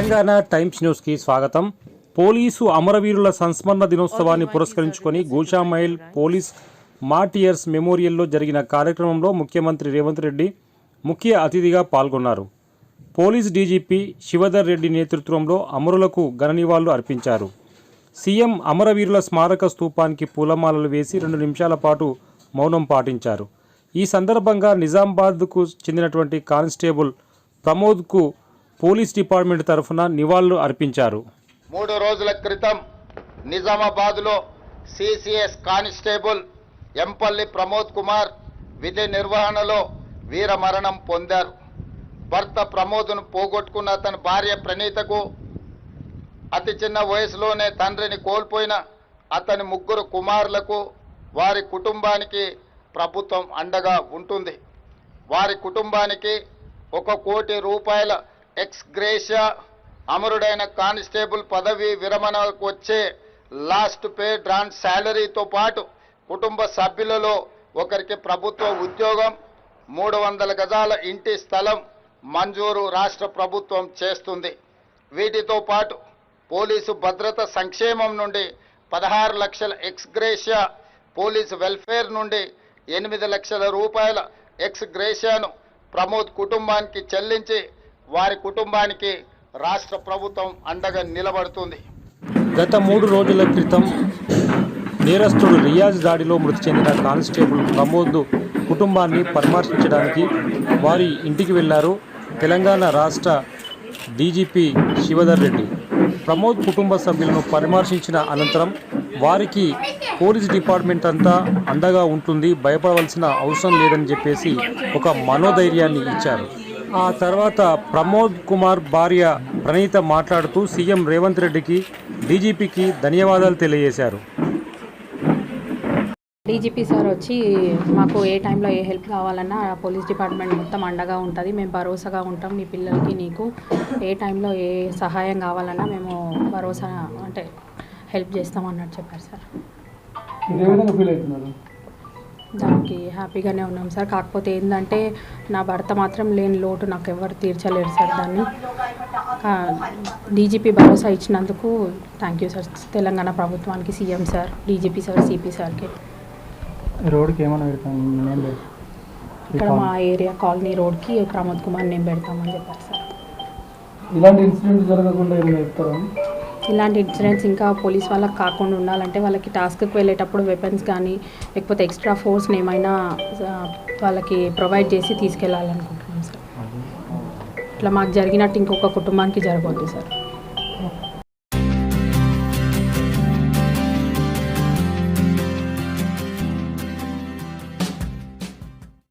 Telangana times న్యూస్కి స్వాగతం. Police అమరవీరుల సంస్మరణ దినోత్సవాన్ని పురస్కరించుకొని గోషామైల్ పోలీస్ మార్టియర్స్ మెమోరియల్లో జరిగిన కార్యక్రమంలో ముఖ్యమంత్రి రేవంత్ రెడ్డి ముఖ్య అతిథిగా పాల్గొన్నారు. పోలీస్ డీజీపీ శివధర్ రెడ్డి నేతృత్వంలో అమరులకు ఘన నివాళులు అర్పించారు. సీఎం అమరవీరుల స్మారక స్తూపానికి పూలమాలలు వేసి రెండు నిమిషాల పాటు మౌనం పాటించారు. ఈ సందర్భంగా నిజామాబాద్కు చెందినటువంటి కానిస్టేబుల్ ప్రమోద్కు పోలీస్ డిపార్ట్మెంట్ తరఫున నివాళులు అర్పించారు. మూడు రోజుల క్రితం నిజామాబాద్లో సిసిఎస్ కానిస్టేబుల్ ఎంపల్లి ప్రమోద్ కుమార్ విధి నిర్వహణలో వీరమరణం పొందారు. భర్త ప్రమోద్ను పోగొట్టుకున్న అతని భార్య ప్రణీతకు అతి చిన్న వయసులోనే తండ్రిని కోల్పోయిన అతని ముగ్గురు కుమారులకు వారి కుటుంబానికి ప్రభుత్వం అండగా ఉంటుంది. వారి కుటుంబానికి ఒక కోటి రూపాయల ఎక్స్ గ్రేషియా అమరుడైన కానిస్టేబుల్ పదవి విరమణకు వచ్చే లాస్ట్ పే డ్రాన్ శాలరీతో పాటు కుటుంబ సభ్యులలో ఒకరికి ప్రభుత్వ ఉద్యోగం మూడు వందల గజాల ఇంటి స్థలం మంజూరు రాష్ట్ర ప్రభుత్వం చేస్తుంది. వీటితో పాటు పోలీసు భద్రత సంక్షేమం నుండి పదహారు లక్షల ఎక్స్ గ్రేషియా పోలీసు వెల్ఫేర్ నుండి ఎనిమిది లక్షల రూపాయల ఎక్స్ గ్రేషియాను ప్రమోద్ కుటుంబానికి చెల్లించి వారి కుటుంబానికి రాష్ట్ర ప్రభుత్వం అండగా నిలబడుతుంది. గత మూడు రోజుల క్రితం నేరస్తుడు రియాజ్ దాడిలో మృతి చెందిన కానిస్టేబుల్ ప్రమోద్ కుటుంబాన్ని పరామర్శించడానికి వారి ఇంటికి వెళ్ళారు తెలంగాణ రాష్ట్ర డీజీపీ శివధర్ రెడ్డి. ప్రమోద్ కుటుంబ సభ్యులను పరామర్శించిన అనంతరం వారికి పోలీస్ డిపార్ట్మెంట్ అంతా అండగా ఉంటుంది భయపడవలసిన అవసరం లేదని చెప్పేసి ఒక మనోధైర్యాన్ని ఇచ్చారు. ఆ తర్వాత ప్రమోద్ కుమార్ భార్య ప్రణీత మాట్లాడుతూ సీఎం రేవంత్ రెడ్డికి డీజీపీకి ధన్యవాదాలు తెలియజేశారు. డీజీపీ సార్ వచ్చి మాకు ఏ టైంలో ఏ హెల్ప్ కావాలన్నా పోలీస్ డిపార్ట్మెంట్ మొత్తం అండగా ఉంటుంది. మేము భరోసాగా ఉంటాం. నీ పిల్లలకి నీకు ఏ టైంలో ఏ సహాయం కావాలన్నా మేము భరోసా అంటే హెల్ప్ చేస్తాం అన్నట్టు చెప్పారు సార్. దానికి హ్యాపీగానే ఉన్నాం సార్. కాకపోతే ఏంటంటే నా భర్త మాత్రం లేని లోటు నాకు ఎవరు తీర్చలేరు సార్ దాన్ని. డీజీపీ భరోసా ఇచ్చినందుకు థ్యాంక్ యూ సార్. తెలంగాణ ప్రభుత్వానికి CM sir DGP sir CP సార్కి. రోడ్కి ఏమైనా పెడతాను. ఇక్కడ మా ఏరియా కాలనీ రోడ్కి ప్రమోద్ కుమార్ నేను పెడతామని చెప్పారు సార్. ఇలాంటి ఇన్సిడెంట్ జరగకుండా ఏమైనా చెప్తారా? ఇలాంటి ఇన్సిడెంట్స్ ఇంకా పోలీస్ వాళ్ళకి కాకుండా ఉండాలంటే వాళ్ళకి టాస్క్కి వెళ్ళేటప్పుడు వెపన్స్ కానీ లేకపోతే ఎక్స్ట్రా ఫోర్స్ని ఏమైనా వాళ్ళకి ప్రొవైడ్ చేసి తీసుకెళ్ళాలనుకుంటున్నాం సార్. ఇట్లా మాకు జరిగినట్టు ఇంకొక కుటుంబానికి జరగవద్దు సార్.